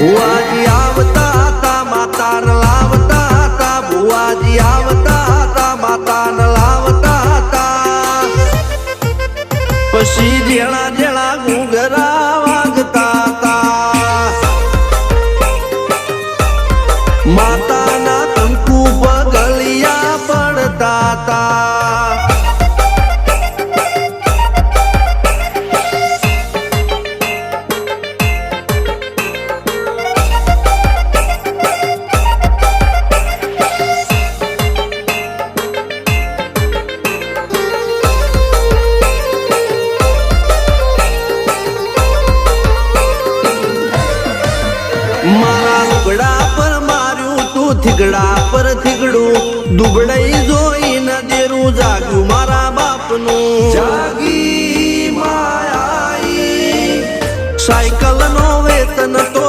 ભુવાજી આવતા હતા, માતાને લાવતા હતા, ભુવાજી આવતા હતા, માતાને લાવતા હતા. પછી જેણા જેણા ઘૂંઘરા વાગતા હતા. માતાના મારા લુગડા પર માર્યું તું થીગડા પર થીગડું. દુબડાઈ જોઈ ન દેરું જાગ્યું મારા બાપનું. જાગી માયા સાયકલ નો વેતન તો